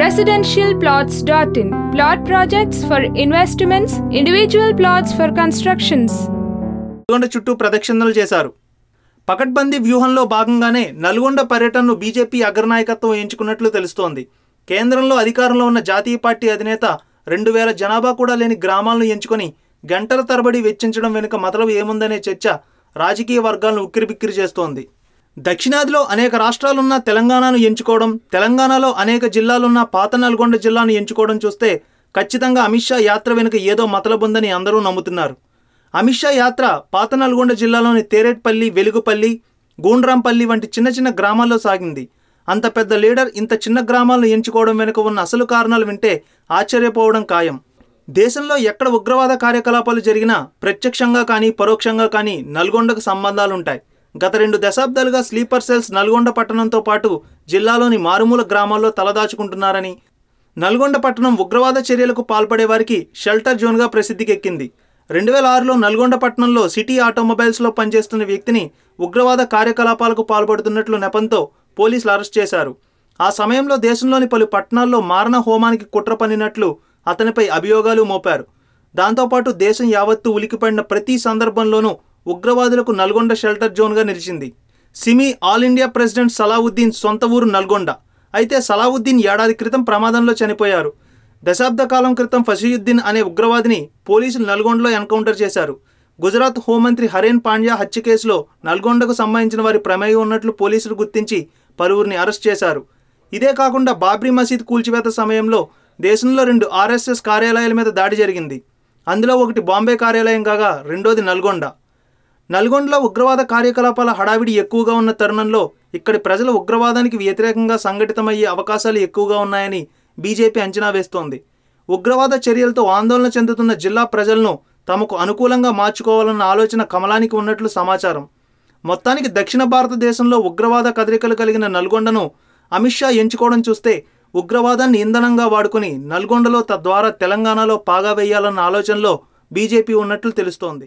residentialplots.in plot projects for investments, individual plots for constructions. Nalgonda చుట్టూ ప్రదక్షిణలు చేశారు. పకడ్బందీ వ్యూహంలో భాగంగానే నల్గొండ పర్యటనను బీజేపీ అగ్రనాయకత్వం ఎంచుకున్నట్లు తెలుస్తోంది. కేంద్రంలో అధికారంలో ఉన్న జాతీయ పార్టీ అధినేత రెండు వేల జనాభా కూడా లేని గ్రామాలను ఎంచుకొని గంటల తరబడి వెచ్చించడం వెనుక మతలబు ఏముందనే చర్చ రాజకీయ వర్గాలను ఉక్కిరిబిక్కిరి చేస్తోంది. దక్షిణాదిలో అనేక రాష్ట్రాలున్న తెలంగాణను ఎంచుకోవడం తెలంగాణలో అనేక జిల్లాలున్న పాత నల్గొండ జిల్లాను ఎంచుకోవడం చూస్తే ఖచ్చితంగా అమిత్ షా యాత్ర వెనుక ఏదో మతలబుందని అందరూ నమ్ముతున్నారు. అమిత్ షా యాత్ర పాత నల్గొండ జిల్లాలోని తేరేట్పల్లి వెలుగుపల్లి గూండ్రాంపల్లి వంటి చిన్న చిన్న గ్రామాల్లో సాగింది. అంత పెద్ద లీడర్ ఇంత చిన్న గ్రామాలను ఎంచుకోవడం వెనుక ఉన్న అసలు కారణాలు వింటే ఆశ్చర్యపోవడం ఖాయం. దేశంలో ఎక్కడ ఉగ్రవాద కార్యకలాపాలు జరిగినా ప్రత్యక్షంగా కానీ పరోక్షంగా కానీ నల్గొండకు సంబంధాలుంటాయి. గత రెండు దశాబ్దాలుగా స్లీపర్ సెల్స్ నల్గొండ పట్టణంతో పాటు జిల్లాలోని మారుమూల గ్రామాల్లో తలదాచుకుంటున్నారని. నల్గొండ పట్టణం ఉగ్రవాద చర్యలకు పాల్పడే వారికి షెల్టర్ జోన్గా ప్రసిద్ధికెక్కింది. రెండు వేల ఆరులో నల్గొండ పట్టణంలో సిటీ ఆటోమొబైల్స్లో పనిచేస్తున్న వ్యక్తిని ఉగ్రవాద కార్యకలాపాలకు పాల్పడుతున్నట్లు నెపంతో పోలీసులు అరెస్ట్ చేశారు. ఆ సమయంలో దేశంలోని పలు పట్టణాల్లో మారణ హోమానికి కుట్ర పన్నినట్లు అతనిపై అభియోగాలు మోపారు. దాంతోపాటు దేశం యావత్తు ఉలికిపడిన ప్రతి సందర్భంలోనూ ఉగ్రవాదులకు నల్గొండ షెల్టర్ జోన్గా నిలిచింది. SIMI all India president Salauddin సొంత ఊరు నల్గొండ. అయితే సలావుద్దీన్ ఏడాది క్రితం ప్రమాదంలో చనిపోయారు. దశాబ్ద కాలం క్రితం ఫసీయుద్దీన్ అనే ఉగ్రవాదిని పోలీసులు నల్గొండలో ఎన్కౌంటర్ చేశారు. గుజరాత్ హోంమంత్రి హరేన్ పాండ్యా హత్య కేసులో నల్గొండకు సంబంధించిన వారి ప్రమేయం ఉన్నట్లు పోలీసులు గుర్తించి పలువురిని అరెస్ట్ చేశారు. ఇదే కాకుండా బాబ్రీ మసీద్ కూల్చివేత సమయంలో దేశంలో రెండు ఆర్ఎస్ఎస్ కార్యాలయాల మీద దాడి జరిగింది. అందులో ఒకటి బాంబే కార్యాలయం కాగా రెండోది నల్గొండ. నల్గొండలో ఉగ్రవాద కార్యకలాపాల హడావిడి ఎక్కువగా ఉన్న తరుణంలో ఇక్కడి ప్రజలు ఉగ్రవాదానికి వ్యతిరేకంగా సంఘటితమయ్యే అవకాశాలు ఎక్కువగా ఉన్నాయని బీజేపీ అంచనా వేస్తోంది. ఉగ్రవాద చర్యలతో ఆందోళన చెందుతున్న జిల్లా ప్రజలను తమకు అనుకూలంగా మార్చుకోవాలన్న ఆలోచన కమలానికి ఉన్నట్లు సమాచారం. మొత్తానికి దక్షిణ భారతదేశంలో ఉగ్రవాద కదలికలు కలిగిన నల్గొండను అమిత్ షా ఎంచుకోవడం చూస్తే ఉగ్రవాదాన్ని ఇంధనంగా వాడుకుని నల్గొండలో తద్వారా తెలంగాణలో పాగా వేయాలన్న ఆలోచనలో బీజేపీ ఉన్నట్లు తెలుస్తోంది.